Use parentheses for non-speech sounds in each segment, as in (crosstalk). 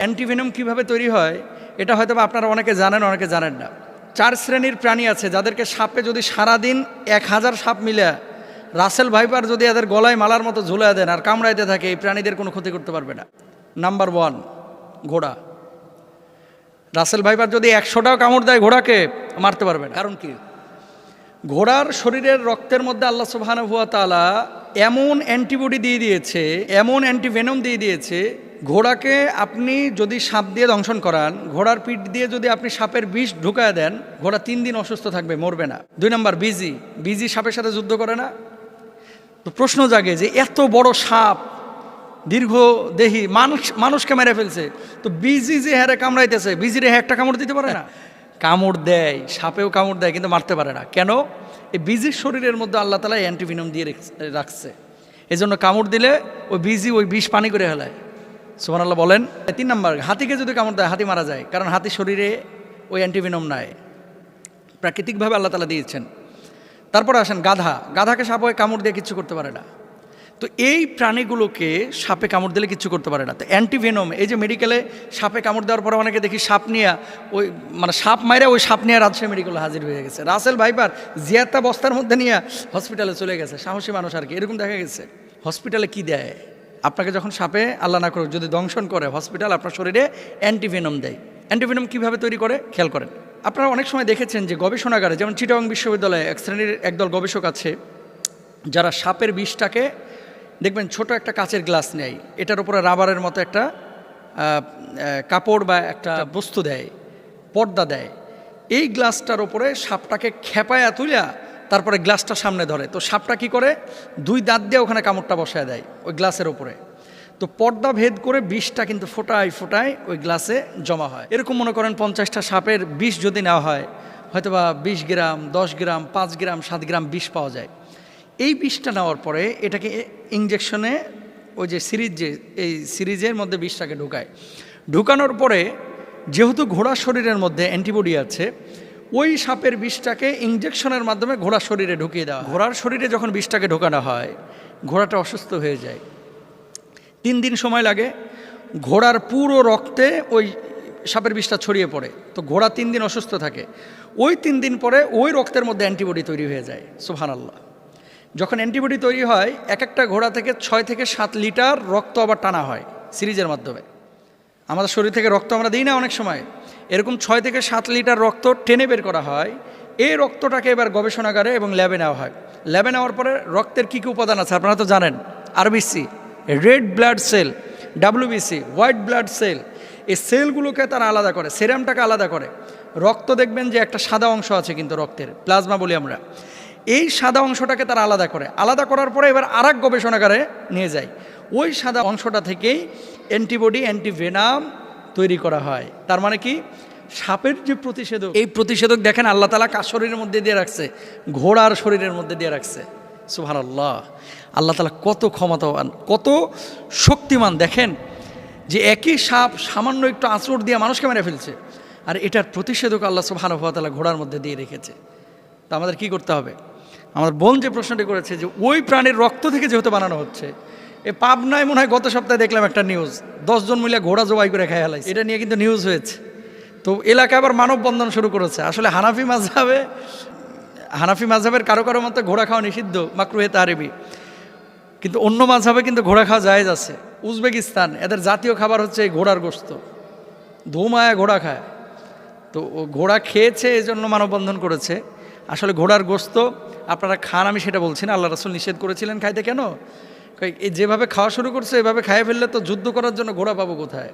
Antivenom কীভাবে তৈরি হয় এটা হয়তো বা আপনারা অনেকে জানেন অনেকে জানেন না। চার শ্রেণির প্রাণী আছে যাদেরকে সাপে যদি সারাদিন এক হাজার সাপ মিলে রাসেল ভাইপার যদি এদের গলায় মালার মতো ঝুলে দেন আর কামড়াইতে থাকে এই প্রাণীদের কোনো ক্ষতি করতে পারবে না। নাম্বার ওয়ান ঘোড়া। রাসেল ভাইপার যদি একশোটাও কামড় দেয় ঘোড়াকে মারতে পারবে না। কারণ কি? ঘোড়ার শরীরের রক্তের মধ্যে আল্লাহ সুবহানাহু ওয়া তাআলা এমন অ্যান্টিবডি দিয়ে দিয়েছে এমন অ্যান্টিভেনম দিয়ে দিয়েছে ঘোড়াকে আপনি যদি সাপ দিয়ে দংশন করান, ঘোড়ার পিঠ দিয়ে যদি আপনি সাপের বিষ ঢুকায় দেন, ঘোড়া তিন দিন অসুস্থ থাকবে, মরবে না। দুই নম্বর, বিজি। বিজি সাপের সাথে যুদ্ধ করে না? তো প্রশ্ন জাগে যে এত বড় সাপ দীর্ঘ দেহি মানুষ, মানুষকে মেরে ফেলছে। তো বিজি যে হ্যারে কামড়াইতেছে, বিজিরে হ্যাঁ একটা কামড় দিতে পারে না? (laughs) কামড় দেয়, সাপেও কামড় দেয়, কিন্তু মারতে পারে না। কেন? এই বিজির শরীরের মধ্যে আল্লাহ তালা অ্যান্টিভিনম দিয়ে রাখছে। এই জন্য কামড় দিলে ওই বিজি ওই বিষ পানি করে ফেলায়। সুমান আল্লাহ বলেন, তিন নম্বর, হাতিকে যদি কামড় দেয়, হাতি মারা যায়। কারণ হাতির শরীরে ওই অ্যান্টিভিনম নাই। প্রাকৃতিকভাবে আল্লাহ তালা দিয়েছেন। তারপরে আসেন গাধা। গাধাকে সাপ কামড় দিয়ে কিচ্ছু করতে পারে না। তো এই প্রাণীগুলোকে সাপে কামড় দিলে কিচ্ছু করতে পারে না। তো অ্যান্টিভেনম এই যে মেডিকেলে সাপে কামড় দেওয়ার পরে অনেকে দেখি সাপ নিয়ে, ওই মানে সাপ মাইরা ওই সাপ নিয়ে রাজশাহী মেডিকেলে হাজির হয়ে গেছে। রাসেল ভাইপার জিয়াত্তা বস্তার মধ্যে নিয়ে হসপিটালে চলে গেছে। সাহসী মানুষ আর কি। এরকম দেখা গেছে। হসপিটালে কি দেয়? আপনাকে যখন সাপে আল্লাহ না করুক, যদি দংশন করে হসপিটাল আপনার শরীরে অ্যান্টিভেনম দেয়। অ্যান্টিভেনম কীভাবে তৈরি করে? খেয়াল করেন। আপনারা অনেক সময় দেখেছেন যে গবেষণাগারে, যেমন চিটাগং বিশ্ববিদ্যালয়ে এক শ্রেণির একদল গবেষক আছে, যারা সাপের বিষটাকে, দেখবেন ছোট একটা কাচের গ্লাস নেয়। এটার উপরে রাবারের মতো একটা কাপড় বা একটা বস্তু দেয়, পর্দা দেয়। এই গ্লাসটার ওপরে সাপটাকে খেপায়া তুলিয়া তারপরে গ্লাসটা সামনে ধরে। তো সাপটা কি করে? দুই দাঁত দিয়ে ওখানে কামড়টা বসায় দেয় ওই গ্লাসের ওপরে তো পর্দা ভেদ করে বিষটা কিন্তু ফোটায় ফোটায় ওই গ্লাসে জমা হয়। এরকম মনে করেন পঞ্চাশটা সাপের বিষ যদি নেওয়া হয়, হয়তোবা বিশ গ্রাম, দশ গ্রাম, পাঁচ গ্রাম, সাত গ্রাম বিষ পাওয়া যায়। এই বিষটা নেওয়ার পরে এটাকে ইঞ্জেকশনে ওই যে সিরিজ যে, এই সিরিজের মধ্যে বিষটাকে ঢুকায়। ঢুকানোর পরে যেহেতু ঘোড়ার শরীরের মধ্যে অ্যান্টিবডি আছে ওই সাপের বিষটাকে ইঞ্জেকশনের মাধ্যমে ঘোড়ার শরীরে ঢুকিয়ে দেওয়া ঘোড়ার শরীরে যখন বিষটাকে ঢোকানো হয়, ঘোড়াটা অসুস্থ হয়ে যায়। তিন দিন সময় লাগে, ঘোড়ার পুরো রক্তে ওই সাপের বিষটা ছড়িয়ে পড়ে। তো ঘোড়া তিন দিন অসুস্থ থাকে। ওই তিন দিন পরে ওই রক্তের মধ্যে অ্যান্টিবডি তৈরি হয়ে যায় সুহান আল্লাহ যখন অ্যান্টিবডি তৈরি হয় এক একটা ঘোড়া থেকে ছয় থেকে সাত লিটার রক্ত আবার টানা হয়, সিরিজের মাধ্যমে। আমাদের শরীর থেকে রক্ত আমরা দিই না অনেক সময়। এরকম ছয় থেকে সাত লিটার রক্ত টেনে বের করা হয়। এই রক্তটাকে এবার গবেষণাগারে এবং ল্যাবে নেওয়া হয়। ল্যাবে নেওয়ার পরে রক্তের কী কী উপাদান আছে আপনারা তো জানেন। RBC red blood cell WBC white blood cell এই সেলগুলোকে তারা আলাদা করে সেরামটাকে আলাদা করে। রক্ত দেখবেন যে একটা সাদা অংশ আছে কিন্তু রক্তের প্লাজমা বলি আমরা। এই সাদা অংশটাকে তারা আলাদা করে। আলাদা করার পরে এবার আর এক গবেষণাগারে নিয়ে যায়। ওই সাদা অংশটা থেকেই অ্যান্টিবডি অ্যান্টিভেনাম তৈরি করা হয়। তার মানে কি? সাপের যে প্রতিষেধক, এই প্রতিষেধক দেখেন আল্লাহ তালা কার শরীরের মধ্যে দিয়ে রাখছে? ঘোড়ার শরীরের মধ্যে দিয়ে রাখছে। সুহান আল্লাহ আল্লাহ তালা কত ক্ষমতাবান, কত শক্তিমান। দেখেন যে একই সাপ সামান্য একটু আঁচড় দিয়ে মানুষকে মেরে ফেলছে। আর এটার প্রতিষেধক আল্লাহ সুবাহানুভাতালা ঘোড়ার মধ্যে দিয়ে রেখেছে। তা আমাদের কি করতে হবে? আমার বোন যে প্রশ্নটি করেছে যে, ওই প্রাণীর রক্ত থেকে যেহেতু বানানো হচ্ছে এ পাবনায় মনে হয় গত সপ্তাহে দেখলাম একটা নিউজ দশজন মিলে ঘোড়া জবাই করে খেয়ে হেলাইছে এটা নিয়ে কিন্তু নিউজ হয়েছে। তো এলাকায় আবার মানববন্ধন শুরু করেছে। আসলে হানাফি মাঝহাবে হানাফি মাঝহাবের কারও কারও মতো ঘোড়া খাওয়া নিষিদ্ধ মাকরুহে তারিবি কিন্তু অন্য মাঝহাবে কিন্তু ঘোড়া খাওয়া জায়েজ আছে। উজবেকিস্তান এদের জাতীয় খাবার হচ্ছে এই ঘোড়ার গোস্ত ধুমায় ঘোড়া খায়। তো ও ঘোড়া খেয়েছে এই জন্য মানববন্ধন করেছে। আসলে ঘোড়ার গোস্ত আপনারা খান আমি সেটা বলছি না আল্লাহ রাসুল নিষেধ করেছিলেন খাইতে কেন? যেভাবে খাওয়া শুরু করছে, এভাবে খাইয়ে ফেললে তো যুদ্ধ করার জন্য ঘোড়া পাবো কোথায়?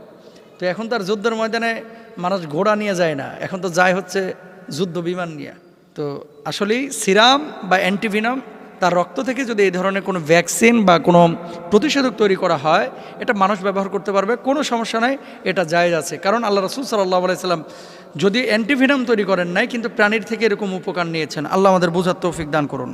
তো এখন তার যুদ্ধের ময়দানে মানুষ ঘোড়া নিয়ে যায় না। এখন তো যায় হচ্ছে যুদ্ধ বিমান নিয়ে। তো আসলেই সিরাম বা অ্যান্টিভিনাম তার রক্ত থেকে যদি এই ধরনের কোনো ভ্যাকসিন বা কোনো প্রতিষেধক তৈরি করা হয়, এটা মানুষ ব্যবহার করতে পারবে, কোনো সমস্যা নাই, এটা জায়েজ আছে। কারণ আল্লাহ রসুল সাল্লাহ আলাইসাল্লাম যদি অ্যান্টিভিনাম তৈরি করেন নাই, কিন্তু প্রাণীর থেকে এরকম উপকার নিয়েছেন, আল্লাহ আমাদের বোঝার তৌফিক দান করুন।